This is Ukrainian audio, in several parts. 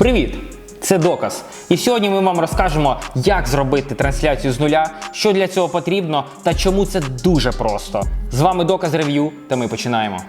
Привіт! Це доказ. І сьогодні ми вам розкажемо, як зробити трансляцію з нуля, що для цього потрібно та чому це дуже просто. З вами доказ рев'ю, та ми починаємо.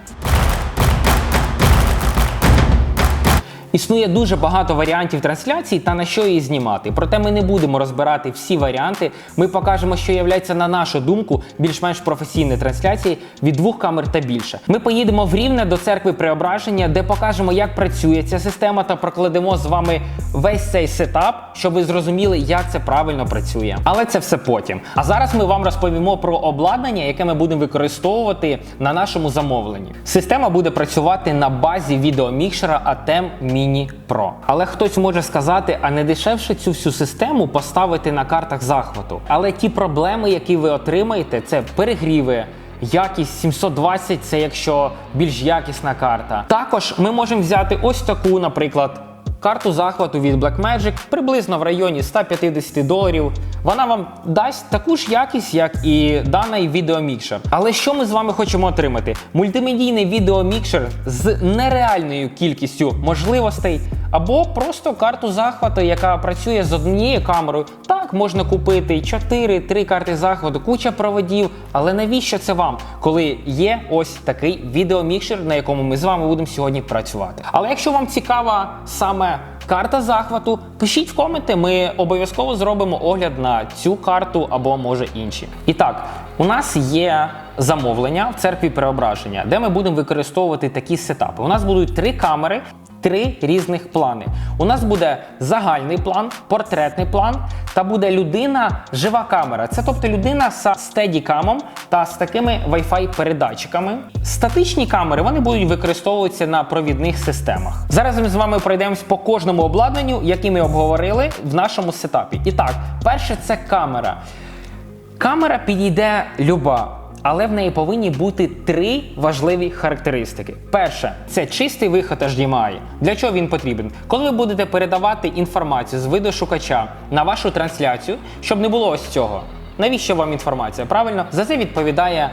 Існує дуже багато варіантів трансляції та на що її знімати. Проте ми не будемо розбирати всі варіанти. Ми покажемо, що є на нашу думку більш-менш професійні трансляції від двох камер та більше. Ми поїдемо в Рівне до церкви Преображення, де покажемо, як працює ця система, та прокладемо з вами весь цей сетап, щоб ви зрозуміли, як це правильно працює. Але це все потім. А зараз ми вам розповімо про обладнання, яке ми будемо використовувати на нашому замовленні. Система буде працювати на базі відеомікшера ATEM Mini Pro. Але хтось може сказати, а не дешевше цю всю систему поставити на картах захвату. Але ті проблеми, які ви отримаєте, це перегріви. Якість 720 це якщо більш якісна карта. Також ми можемо взяти ось таку, наприклад, карту захвату від Blackmagic приблизно в районі 150 доларів. Вона вам дасть таку ж якість, як і даний відеомікшер. Але що ми з вами хочемо отримати? Мультимедійний відеомікшер з нереальною кількістю можливостей. Або просто карту захвату, яка працює з однією камерою. Так, можна купити 4-3 карти захвату, куча проводів. Але навіщо це вам, коли є ось такий відеомікшер, на якому ми з вами будемо сьогодні працювати? Але якщо вам цікава саме карта захвату, пишіть в коменти, ми обов'язково зробимо огляд на цю карту або може інші. І так, у нас є замовлення в церкві Преображення, де ми будемо використовувати такі сетапи. У нас будуть три камери три різних плани. У нас буде загальний план, портретний план та буде людина жива камера. Це тобто людина з стедікамом та з такими Wi-Fi передатчиками. Статичні камери вони будуть використовуватися на провідних системах. Зараз ми з вами пройдемось по кожному обладнанню, які ми обговорили в нашому сетапі. І так, перше це камера. Камера підійде люба. Але в неї повинні бути три важливі характеристики. Перше це чистий виход HDMI. Для чого він потрібен? Коли ви будете передавати інформацію з видошукача на вашу трансляцію, щоб не було ось цього. Навіщо вам інформація? Правильно? За це відповідає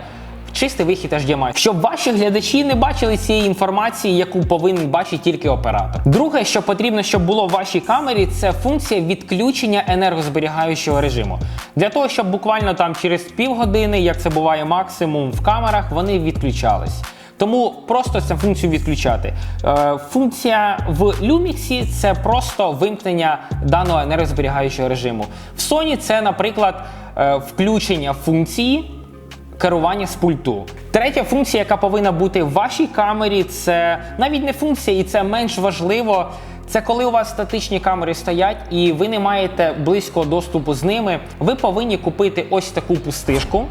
чистий вихід HDMI, щоб ваші глядачі не бачили цієї інформації, яку повинен бачити тільки оператор. Друге, що потрібно, щоб було в вашій камері, це функція відключення енергозберігаючого режиму. Для того, щоб буквально там через півгодини, як це буває максимум в камерах, вони відключались. Тому просто цю функцію відключати. Е, функція в Lumix це просто вимкнення даного енергозберігаючого режиму. В Sony це, наприклад, е, включення функції керування з пульту. Третя функція, яка повинна бути в вашій камері, це навіть не функція, і це менш важливо. Це коли у вас статичні камери стоять і ви не маєте близького доступу з ними. Ви повинні купити ось таку пустишку,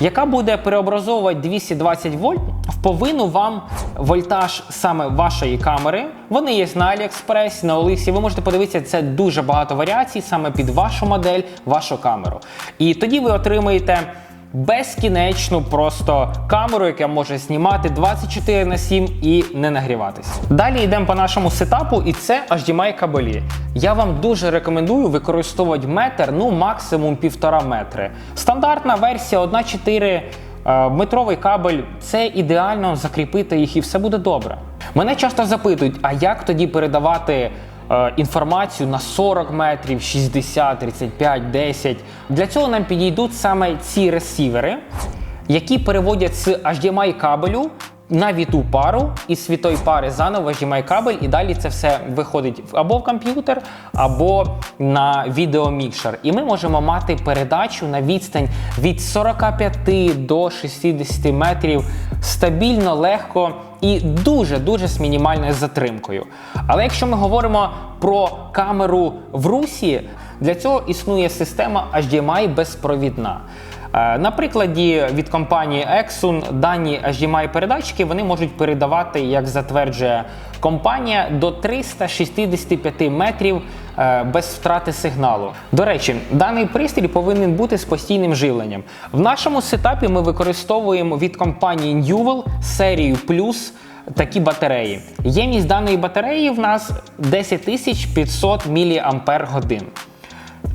яка буде переобразовувати 220 вольт в повинну вам вольтаж саме вашої камери. Вони є на AliExpress, на Олексі. Ви можете подивитися, це дуже багато варіацій саме під вашу модель, вашу камеру. І тоді ви отримаєте безкінечну просто камеру, яка може знімати 24 на 7 і не нагріватись. Далі йдемо по нашому сетапу, і це HDMI кабелі. Я вам дуже рекомендую використовувати метр, ну максимум півтора метри. Стандартна версія 1,4 е, метровий кабель це ідеально закріпити їх і все буде добре. Мене часто запитують, а як тоді передавати інформацію на 40 метрів, 60, 35, 10. Для цього нам підійдуть саме ці ресівери, які переводять з HDMI кабелю на віту пару і з вітої пари заново HDMI кабель, і далі це все виходить або в комп'ютер, або на відеомікшер. І ми можемо мати передачу на відстань від 45 до 60 метрів стабільно, легко і дуже-дуже з мінімальною затримкою. Але якщо ми говоримо про камеру в русі, для цього існує система HDMI безпровідна. Е, на прикладі від компанії Exxon дані HDMI передатчики вони можуть передавати, як затверджує компанія, до 365 метрів е, без втрати сигналу. До речі, даний пристрій повинен бути з постійним живленням. В нашому сетапі ми використовуємо від компанії Newell серію Plus такі батареї. Ємність даної батареї в нас 10500 мАч.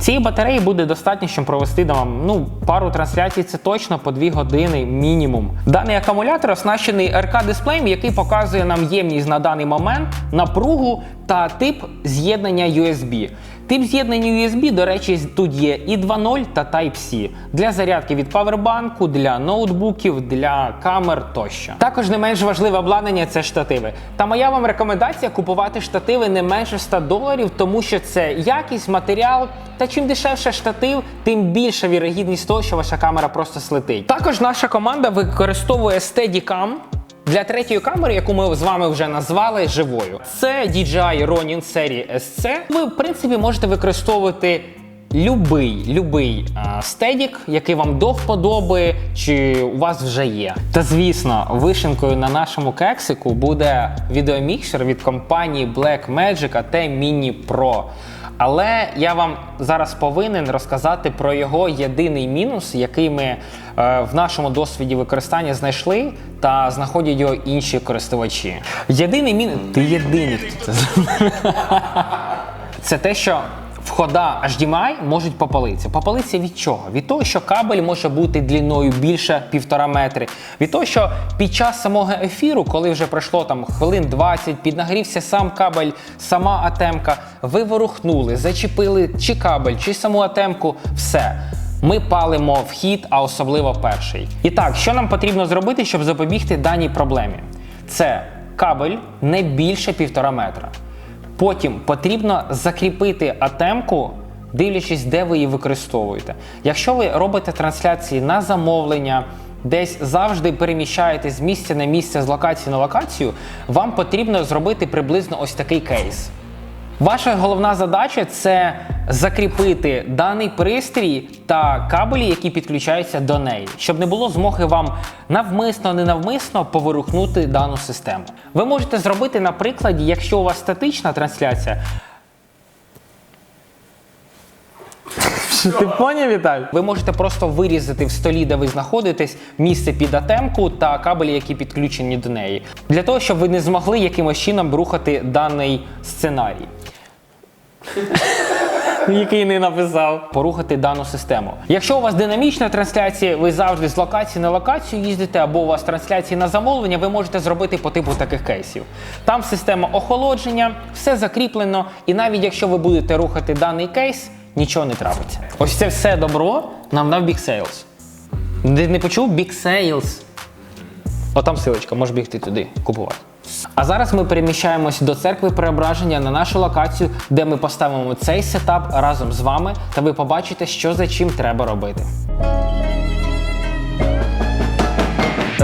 Цієї батареї буде достатньо, щоб провести вам ну, пару трансляцій, це точно по 2 години мінімум. Даний акумулятор оснащений РК-дисплеєм, який показує нам ємність на даний момент, напругу та тип з'єднання USB. Тип з'єднання USB, до речі, тут є і 2.0 та Type-C для зарядки від павербанку, для ноутбуків, для камер тощо. Також не менш важливе обладнання це штативи. Та моя вам рекомендація купувати штативи не менше 100 доларів, тому що це якість, матеріал. Та чим дешевше штатив, тим більша вірогідність того, що ваша камера просто слетить. Також наша команда використовує Steadicam, для третьої камери, яку ми з вами вже назвали живою, це DJI Ronin серії SC. Ви, в принципі, можете використовувати любий любий а, стедік, який вам до вподоби, чи у вас вже є. Та звісно, вишенкою на нашому кексику буде відеомікшер від компанії Blackmagic AT Mini Pro. Але я вам зараз повинен розказати про його єдиний мінус, який ми е, в нашому досвіді використання знайшли, та знаходять його інші користувачі. Єдиний мінус. Ти єдиний Це те, що входа HDMI можуть попалитися. Попалитися від чого? Від того, що кабель може бути длиною більше півтора метри. Від того, що під час самого ефіру, коли вже пройшло там хвилин 20, піднагрівся сам кабель, сама атемка, ви ворухнули, зачепили чи кабель, чи саму атемку, все. Ми палимо вхід, а особливо перший. І так, що нам потрібно зробити, щоб запобігти даній проблемі? Це кабель не більше півтора метра. Потім потрібно закріпити атемку, дивлячись, де ви її використовуєте. Якщо ви робите трансляції на замовлення, десь завжди переміщаєте з місця на місце, з локації на локацію, вам потрібно зробити приблизно ось такий кейс. Ваша головна задача це закріпити даний пристрій та кабелі, які підключаються до неї, щоб не було змоги вам навмисно, ненавмисно поворухнути дану систему. Ви можете зробити на прикладі, якщо у вас статична трансляція. Ти поняв, Віталь? Ви можете просто вирізати в столі, де ви знаходитесь, місце під атемку та кабелі, які підключені до неї, для того, щоб ви не змогли якимось чином рухати даний сценарій. Який не написав порухати дану систему. Якщо у вас динамічна трансляція, ви завжди з локації на локацію їздите, або у вас трансляції на замовлення, ви можете зробити по типу таких кейсів. Там система охолодження, все закріплено, і навіть якщо ви будете рухати даний кейс, нічого не трапиться. Ось це все добро нам дав Big Sales. Ти не почув Big Sales? Отам силочка, можеш бігти туди купувати. А зараз ми переміщаємось до церкви преображення на нашу локацію, де ми поставимо цей сетап разом з вами, та ви побачите, що за чим треба робити.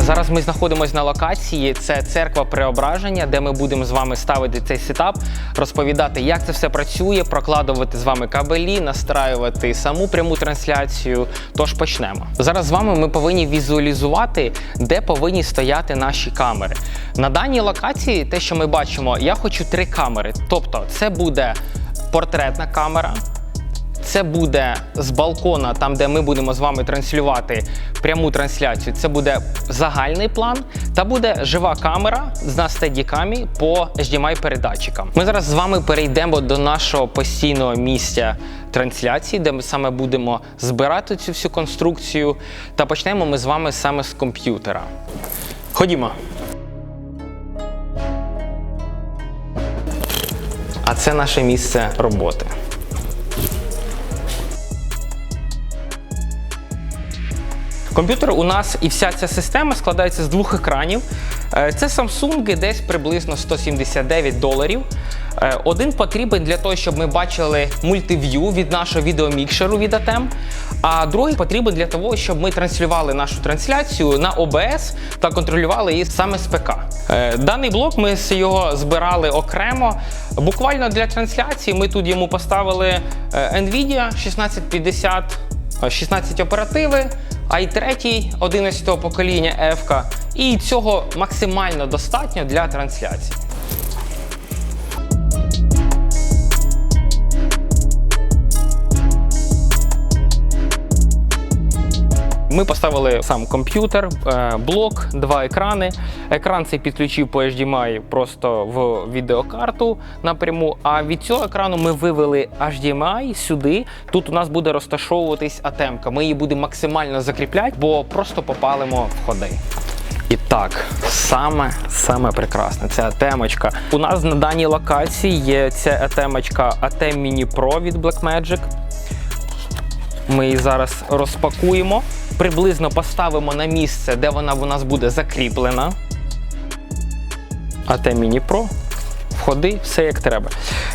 Зараз ми знаходимося на локації. Це церква преображення, де ми будемо з вами ставити цей сетап, розповідати, як це все працює, прокладувати з вами кабелі, настраювати саму пряму трансляцію. Тож почнемо. Зараз з вами ми повинні візуалізувати, де повинні стояти наші камери. На даній локації, те, що ми бачимо, я хочу три камери. Тобто, це буде портретна камера. Це буде з балкона, там де ми будемо з вами транслювати пряму трансляцію. Це буде загальний план, та буде жива камера з стедіками по HDMI передатчикам. Ми зараз з вами перейдемо до нашого постійного місця трансляції, де ми саме будемо збирати цю всю конструкцію. Та почнемо ми з вами саме з комп'ютера. Ходімо. А це наше місце роботи. Комп'ютер у нас і вся ця система складається з двох екранів. Е, це Samsung десь приблизно 179 доларів. Е, один потрібен для того, щоб ми бачили мультив'ю від нашого відеомікшеру від ATEM, а другий потрібен для того, щоб ми транслювали нашу трансляцію на OBS та контролювали її саме з ПК. Е, даний блок ми його збирали окремо. Буквально для трансляції ми тут йому поставили Nvidia 1650, 16 оперативи i3 11 покоління F, і цього максимально достатньо для трансляції. Ми поставили сам комп'ютер, е, блок, два екрани. Екран цей підключив по HDMI просто в відеокарту напряму. А від цього екрану ми вивели HDMI сюди. Тут у нас буде розташовуватись атемка. Ми її будемо максимально закріпляти, бо просто попалимо в ходи. І так, саме саме прекрасне це атемочка. У нас на даній локації є ця атемочка ATEM Mini Pro від Blackmagic. Ми її зараз розпакуємо, приблизно поставимо на місце, де вона у нас буде закріплена. ATEM Mini Pro. Входи, все як треба.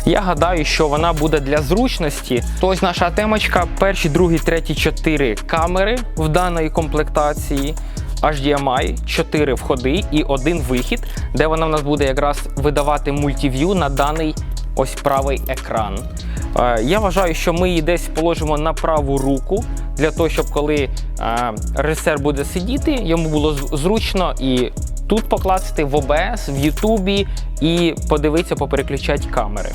Я гадаю, що вона буде для зручності. То ось наша темочка, перші, другі, треті, чотири камери в даної комплектації. HDMI, 4 входи і один вихід, де вона в нас буде якраз видавати мультив'ю на даний ось правий екран. Е, Я вважаю, що ми її десь положимо на праву руку, для того, щоб коли е, режисер буде сидіти, йому було зручно і тут покласти в OBS, в Ютубі і подивитися, попереключати камери.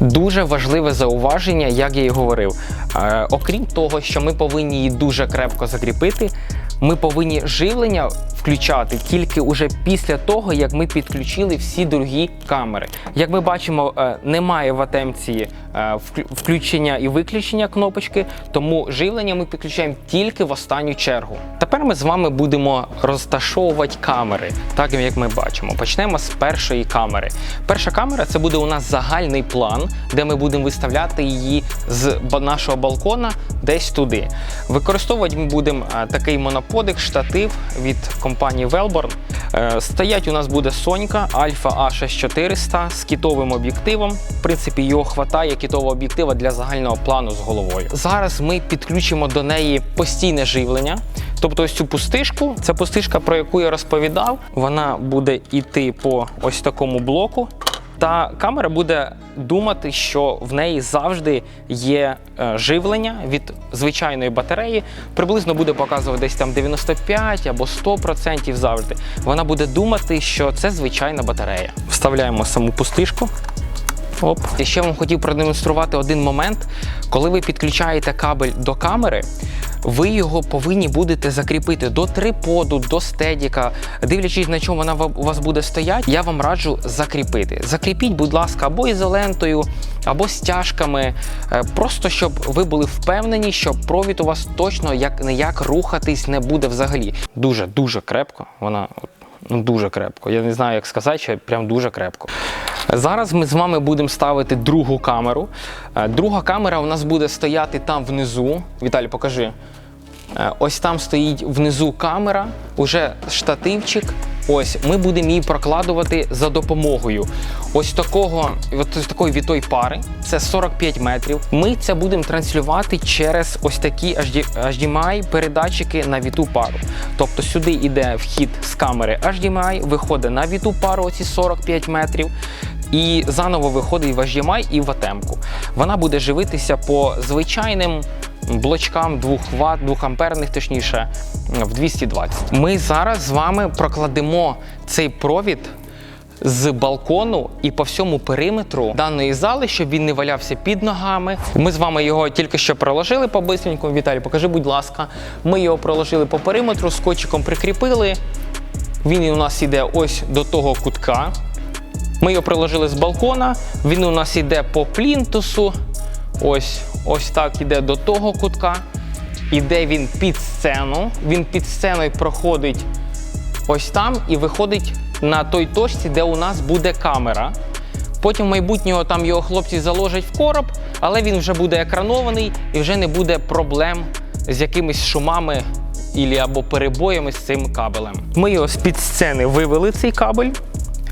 Дуже важливе зауваження, як я і говорив. Е, окрім того, що ми повинні її дуже крепко закріпити, ми повинні живлення включати тільки уже після того, як ми підключили всі другі камери. Як ми бачимо, е, немає в атемці е, включення і виключення кнопочки, тому живлення ми підключаємо тільки в останню чергу. Тепер ми з вами будемо розташовувати камери, так як ми бачимо. Почнемо з першої камери. Перша камера це буде у нас загальний план, де ми будемо виставляти її з нашого балкона десь туди. Використовувати ми будемо е, такий моноподик, штатив від компанії Велборн. Стоять у нас буде Сонька Alpha A6400 з кітовим об'єктивом. В принципі, його хватає кітового об'єктива для загального плану з головою. Зараз ми підключимо до неї постійне живлення. Тобто ось цю пустишку, це пустишка, про яку я розповідав, вона буде йти по ось такому блоку. Та камера буде думати, що в неї завжди є е, живлення від звичайної батареї. Приблизно буде показувати десь там 95 або 100% завжди. Вона буде думати, що це звичайна батарея. Вставляємо саму пустишку. Оп. І ще вам хотів продемонструвати один момент. Коли ви підключаєте кабель до камери, ви його повинні будете закріпити до триподу, до стедіка. Дивлячись, на чому вона у вас буде стояти, я вам раджу закріпити. Закріпіть, будь ласка, або ізолентою, або стяжками. Е, Просто щоб ви були впевнені, що провід у вас точно як не як рухатись не буде взагалі. Дуже дуже крепко. Вона от, ну, дуже крепко. Я не знаю, як сказати, що прям дуже крепко. Зараз ми з вами будемо ставити другу камеру. Е, Друга камера у нас буде стояти там внизу. Віталій, покажи. Е, Ось там стоїть внизу камера, уже штативчик. Ось ми будемо її прокладувати за допомогою ось такого, ось такої вітої пари. Це 45 метрів. Ми це будемо транслювати через ось такі HD HDMI передатчики на віту пару. Тобто сюди йде вхід з камери HDMI, виходить на віту пару оці 45 метрів. І заново виходить в HDMI і в атемку. Вона буде живитися по звичайним блочкам 2 Вт, 2 амперних, точніше, в 220. Ми зараз з вами прокладемо цей провід з балкону і по всьому периметру даної зали, щоб він не валявся під ногами. Ми з вами його тільки що проложили по бистренькому. Віталій, покажи, будь ласка. Ми його проложили по периметру, скотчиком прикріпили. Він у нас іде ось до того кутка. Ми його приложили з балкона. Він у нас йде по плінтусу. Ось, ось так іде до того кутка. Іде він під сцену. Він під сценою проходить ось там і виходить на той точці, де у нас буде камера. Потім майбутнього там його хлопці заложать в короб, але він вже буде екранований і вже не буде проблем з якимись шумами ілі або перебоями з цим кабелем. Ми його з під сцени вивели цей кабель.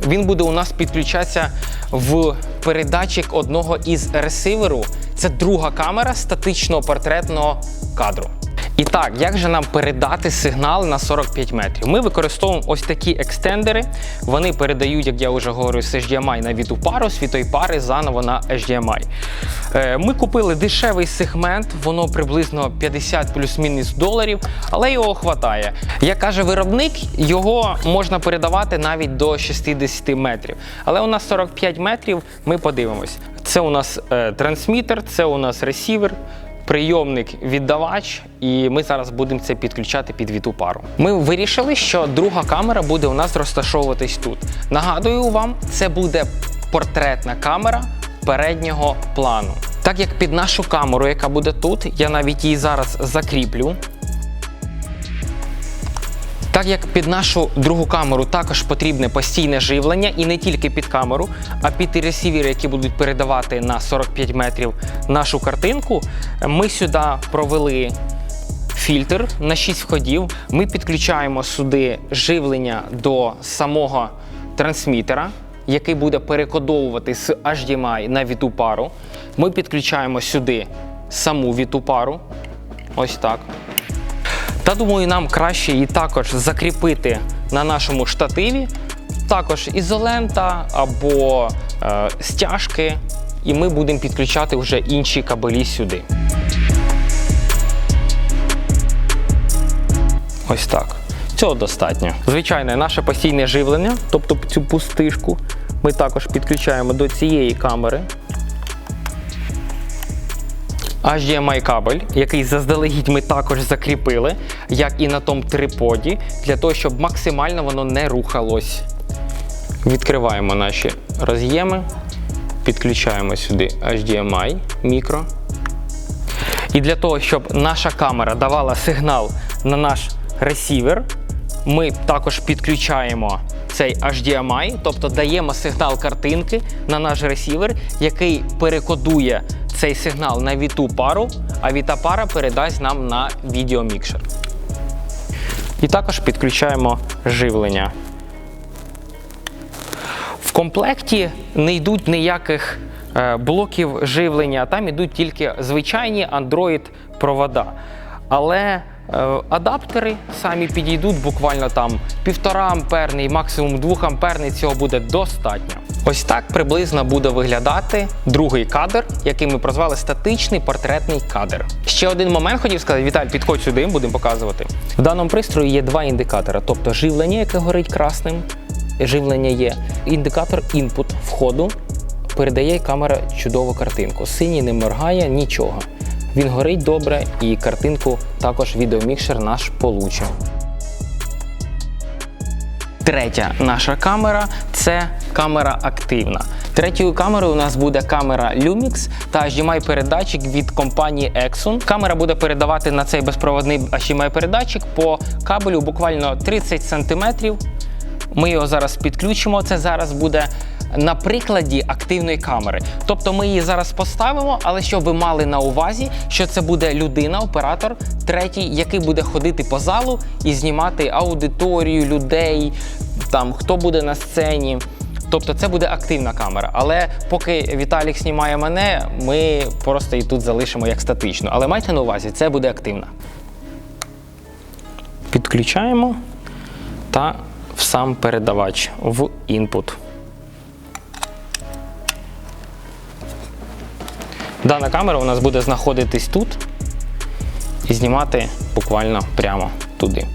Він буде у нас підключатися в передатчик одного із ресиверу. Це друга камера статичного портретного кадру. І так, як же нам передати сигнал на 45 метрів? Ми використовуємо ось такі екстендери. Вони передають, як я вже говорю, з HDMI на віту пару, з пари заново на HDMI. Е, Ми купили дешевий сегмент, воно приблизно 50 плюс-мінус доларів, але його хватає. Як каже виробник, його можна передавати навіть до 60 метрів. Але у нас 45 метрів, ми подивимось. Це у нас е, трансмітер, це у нас ресівер. Прийомник віддавач, і ми зараз будемо це підключати під віту пару. Ми вирішили, що друга камера буде у нас розташовуватись тут. Нагадую вам, це буде портретна камера переднього плану. Так як під нашу камеру, яка буде тут, я навіть її зараз закріплю. Так як під нашу другу камеру також потрібне постійне живлення, і не тільки під камеру, а під ресівери, які будуть передавати на 45 метрів нашу картинку, ми сюди провели фільтр на 6 входів. Ми підключаємо сюди живлення до самого трансмітера, який буде перекодовувати з HDMI на віту пару. Ми підключаємо сюди саму віту пару. Ось так. Та думаю, нам краще її також закріпити на нашому штативі. Також ізолента або е, стяжки, і ми будемо підключати вже інші кабелі сюди. Ось так. Цього достатньо. Звичайно, наше постійне живлення, тобто цю пустишку, ми також підключаємо до цієї камери. HDMI кабель, який заздалегідь ми також закріпили, як і на тому триподі, для того, щоб максимально воно не рухалось. Відкриваємо наші роз'єми, підключаємо сюди HDMI мікро. І для того, щоб наша камера давала сигнал на наш ресівер, ми також підключаємо цей HDMI, тобто даємо сигнал картинки на наш ресівер, який перекодує цей сигнал на віту пару, а віта пара передасть нам на відеомікшер. І також підключаємо живлення. В комплекті не йдуть ніяких е, блоків живлення, там йдуть тільки звичайні Android провода. Але е, адаптери самі підійдуть буквально там 1,5 амперний, максимум 2 амперний, цього буде достатньо. Ось так приблизно буде виглядати другий кадр, який ми прозвали статичний портретний кадр. Ще один момент хотів сказати, Віталь, підходь сюди, будемо показувати. В даному пристрої є два індикатори, тобто живлення, яке горить красним, живлення є. Індикатор інпут входу передає камера чудову картинку. Синій не моргає нічого. Він горить добре і картинку також відеомікшер наш получив. Третя наша камера це камера активна. Третьою камерою у нас буде камера Lumix та HDMI передатчик від компанії Exxon. Камера буде передавати на цей безпроводний HDMI передатчик по кабелю буквально 30 см. Ми його зараз підключимо. Це зараз буде на прикладі активної камери. Тобто ми її зараз поставимо, але щоб ви мали на увазі, що це буде людина, оператор, третій, який буде ходити по залу і знімати аудиторію, людей, там хто буде на сцені. Тобто це буде активна камера. Але поки Віталік знімає мене, ми просто її тут залишимо як статичну. Але майте на увазі, це буде активна. Підключаємо та в сам передавач в інпут. Дана камера у нас буде знаходитись тут і знімати буквально прямо туди.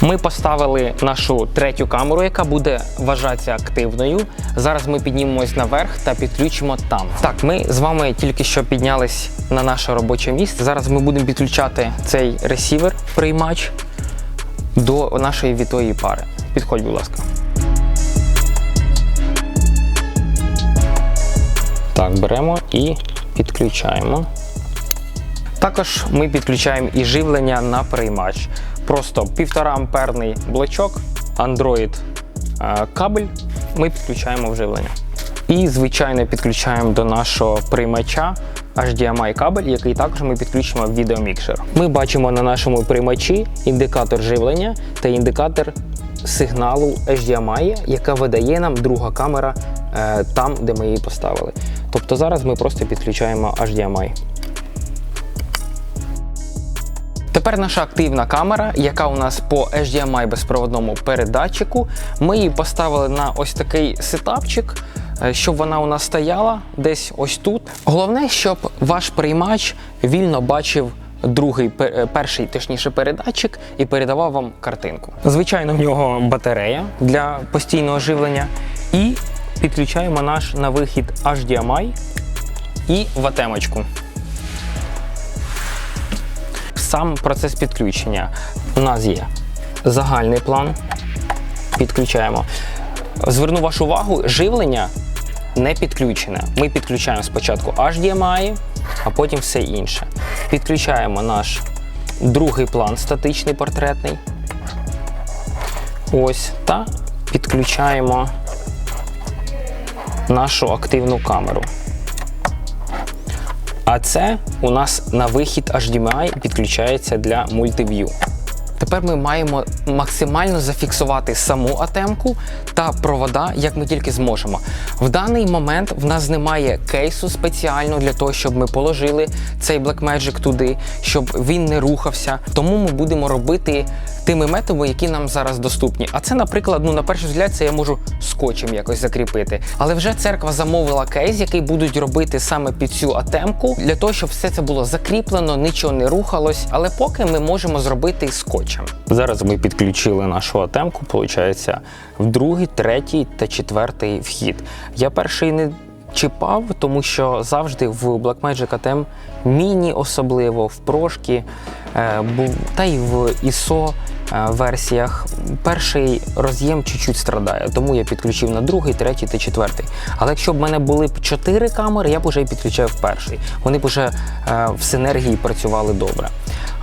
Ми поставили нашу третю камеру, яка буде вважатися активною. Зараз ми піднімемось наверх та підключимо там. Так, ми з вами тільки що піднялись на наше робоче місце. Зараз ми будемо підключати цей ресівер, приймач до нашої вітої пари. Підходь, будь ласка. Так, беремо і підключаємо. Також ми підключаємо і живлення на приймач. Просто 1,5 амперний блочок, Android е, кабель. Ми підключаємо в живлення. І, звичайно, підключаємо до нашого приймача HDMI кабель, який також ми підключимо в відеомікшер. Ми бачимо на нашому приймачі індикатор живлення та індикатор сигналу HDMI, яка видає нам друга камера е, там, де ми її поставили. Тобто зараз ми просто підключаємо HDMI. Тепер наша активна камера, яка у нас по HDMI безпроводному передатчику. Ми її поставили на ось такий сетапчик, е, щоб вона у нас стояла десь ось тут. Головне, щоб ваш приймач вільно бачив другий, е, перший точніше передатчик і передавав вам картинку. Звичайно, в нього батарея для постійного живлення. І підключаємо наш на вихід HDMI і ватемочку. сам процес підключення. У нас є загальний план. Підключаємо. Зверну вашу увагу, живлення не підключене. Ми підключаємо спочатку HDMI, а потім все інше. Підключаємо наш другий план статичний портретний. Ось, та підключаємо нашу активну камеру. А це у нас на вихід HDMI підключається для мультив'ю. Тепер ми маємо максимально зафіксувати саму атемку та провода, як ми тільки зможемо. В даний момент в нас немає кейсу спеціально для того, щоб ми положили цей Blackmagic туди, щоб він не рухався. Тому ми будемо робити тими методами, які нам зараз доступні. А це, наприклад, ну на перший взгляд, це я можу скотчем якось закріпити. Але вже церква замовила кейс, який будуть робити саме під цю атемку, для того, щоб все це було закріплено, нічого не рухалось. Але поки ми можемо зробити скотчем. Зараз ми підключили нашу атемку, виходить, в другий, третій та четвертий вхід. Я перший не чіпав, тому що завжди в Blackmagic ATEM міні, особливо в прошки, е, та й в ISO е, версіях перший роз'єм чуть-чуть страдає, тому я підключив на другий, третій та четвертий. Але якщо б в мене були б чотири камери, я б вже і підключав перший. Вони б вже е, в синергії працювали добре.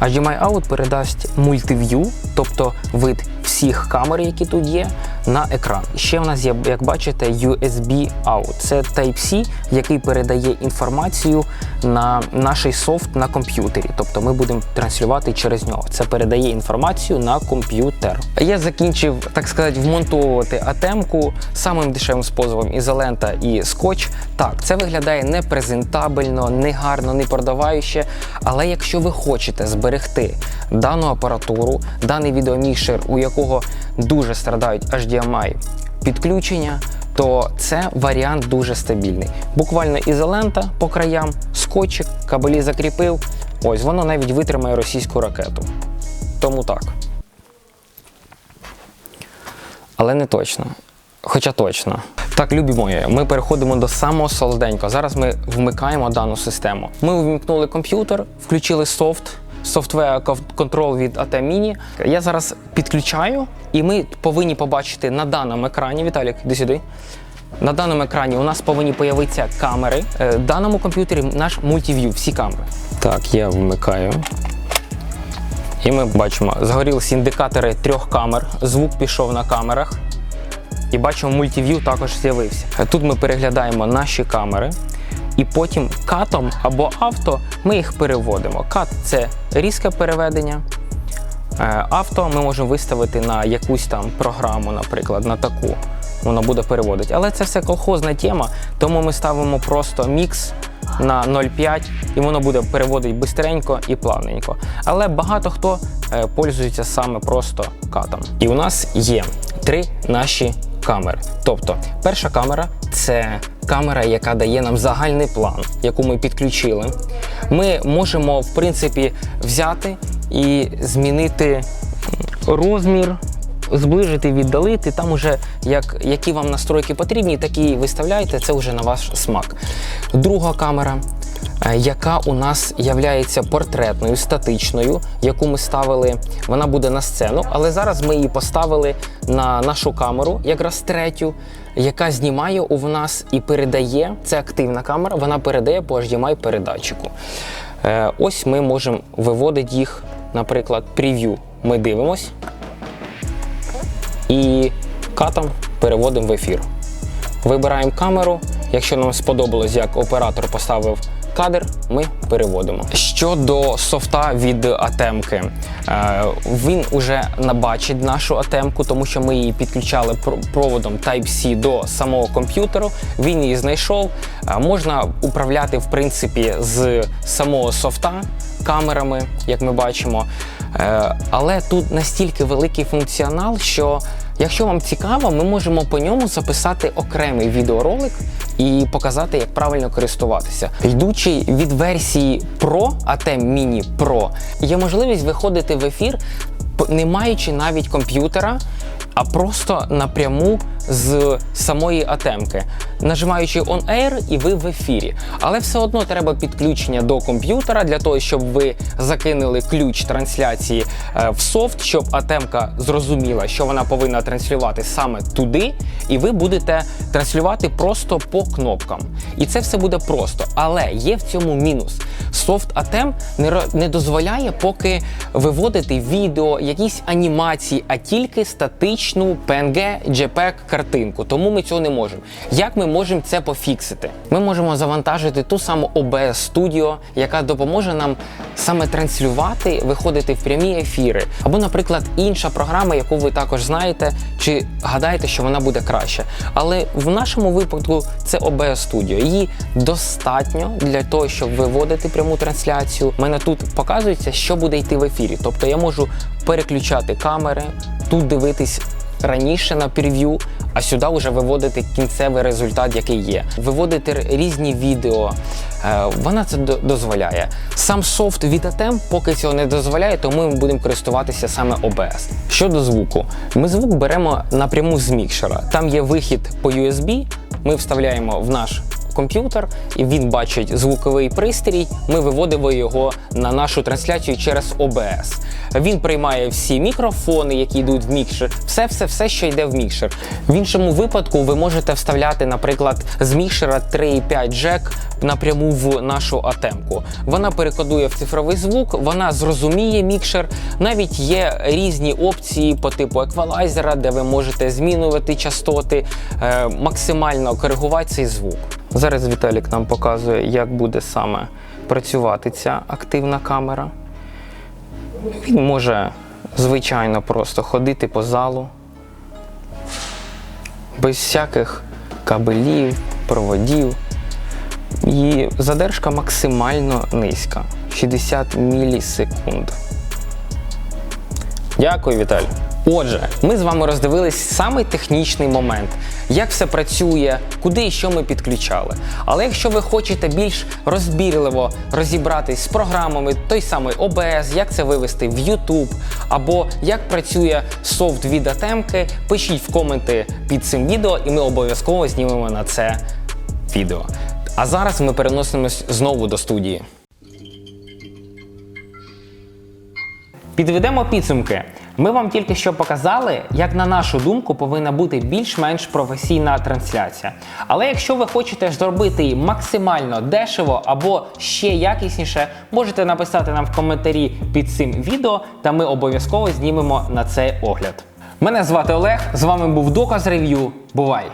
HDMI Out передасть мультив'ю, тобто вид всіх камер, які тут є, на екран. Ще в нас є, як бачите, USB Out. Це Type-C, який передає інформацію на наш софт на комп'ютері. Тобто ми будемо транслювати через нього. Це передає інформацію на комп'ютер. Я закінчив, так сказати, вмонтовувати атемку самим дешевим способом ізолента і скотч. Так, це виглядає не презентабельно, не гарно, не продавающе. Але якщо ви хочете зберегти дану апаратуру, даний відеомікшер, у якого дуже страдають HDMI підключення, то це варіант дуже стабільний. Буквально ізолента по краям, скотчик, кабелі закріпив. Ось воно навіть витримає російську ракету. Тому так. Але не точно. Хоча точно. Так, любі мої, ми переходимо до самого солоденького. Зараз ми вмикаємо дану систему. Ми увімкнули комп'ютер, включили софт, софтвер контрол від AT Mini. Я зараз підключаю, і ми повинні побачити на даному екрані. Віталік, іди сюди. На даному екрані у нас повинні появитися камери. Е, В даному комп'ютері наш мультив'ю, всі камери. Так, я вмикаю. І ми бачимо, згорілися індикатори трьох камер, звук пішов на камерах. І бачимо, мультив'ю також з'явився. Тут ми переглядаємо наші камери, і потім катом або авто ми їх переводимо. Кат це різке переведення. Е, Авто ми можемо виставити на якусь там програму, наприклад, на таку. Воно буде переводити. Але це все колхозна тема, тому ми ставимо просто мікс на 0,5 і воно буде переводити бистренько і плавненько. Але багато хто е, пользується саме просто катом. І у нас є три наші камери. Тобто, перша камера це камера, яка дає нам загальний план, яку ми підключили. Ми можемо, в принципі, взяти і змінити розмір, зближити, віддалити. Там уже як, які вам настройки потрібні, такі виставляєте, це вже на ваш смак. Друга камера. е, Яка у нас являється портретною, статичною, яку ми ставили, вона буде на сцену, але зараз ми її поставили на нашу камеру, якраз третю, яка знімає у нас і передає. Це активна камера, вона передає по HDMI передатчику. Е, Ось ми можемо виводити їх, наприклад, прев'ю. Ми дивимось і катом переводимо в ефір. Вибираємо камеру. Якщо нам сподобалось, як оператор поставив кадр, ми переводимо. Щодо софта від атемки, е, він уже набачить нашу атемку, тому що ми її підключали проводом Type-C до самого комп'ютеру. Він її знайшов. Е, Можна управляти в принципі з самого софта камерами, як ми бачимо. Е, Але тут настільки великий функціонал, що якщо вам цікаво, ми можемо по ньому записати окремий відеоролик і показати, як правильно користуватися. Йдучи від версії Pro, ATEM Mini Pro, є можливість виходити в ефір, не маючи навіть комп'ютера, а просто напряму з самої атемки, нажимаючи On Air, і ви в ефірі. Але все одно треба підключення до комп'ютера для того, щоб ви закинули ключ трансляції е, в софт, щоб атемка зрозуміла, що вона повинна транслювати саме туди, і ви будете транслювати просто по кнопкам. І це все буде просто. Але є в цьому мінус. Софт не, не дозволяє поки виводити відео, якісь анімації, а тільки статичну PNG, JPEG картинку. Тому ми цього не можемо. Як ми можемо це пофіксити? Ми можемо завантажити ту саму OBS Studio, яка допоможе нам саме транслювати, виходити в прямі ефіри. Або, наприклад, інша програма, яку ви також знаєте, чи гадаєте, що вона буде краще. Але в нашому випадку це OBS Studio. Її достатньо для того, щоб виводити пряму трансляцію. У мене тут показується, що буде йти в ефірі. Тобто я можу переключати камери, тут дивитись раніше на прев'ю, а сюди вже виводити кінцевий результат, який є. Виводити різні відео. Е, Вона це дозволяє. Сам софт від ATEM поки цього не дозволяє, тому ми будемо користуватися саме OBS. Щодо звуку, ми звук беремо напряму з мікшера. Там є вихід по USB, ми вставляємо в наш комп'ютер, і він бачить звуковий пристрій. Ми виводимо його на нашу трансляцію через OBS. Він приймає всі мікрофони, які йдуть в мікшер, все, все, все, що йде в мікшер. В іншому випадку ви можете вставляти, наприклад, з мікшера 3.5 джек напряму в нашу атемку. Вона перекодує в цифровий звук, вона зрозуміє мікшер. Навіть є різні опції по типу еквалайзера, де ви можете змінювати частоти, е, максимально коригувати цей звук. Зараз Віталік нам показує, як буде саме працювати ця активна камера. Він може звичайно просто ходити по залу, без всяких кабелів, проводів. І задержка максимально низька 60 мілісекунд. Дякую, Віталій. Отже, ми з вами роздивились самий технічний момент, як все працює, куди і що ми підключали. Але якщо ви хочете більш розбірливо розібратись з програмами, той самий OBS, як це вивести в YouTube, або як працює софт від Атемки, пишіть в коменти під цим відео, і ми обов'язково знімемо на це відео. А зараз ми переносимось знову до студії. Підведемо підсумки. Ми вам тільки що показали, як на нашу думку повинна бути більш-менш професійна трансляція. Але якщо ви хочете зробити її максимально дешево або ще якісніше, можете написати нам в коментарі під цим відео, та ми обов'язково знімемо на це огляд. Мене звати Олег, з вами був Доказ Рев'ю. Бувай!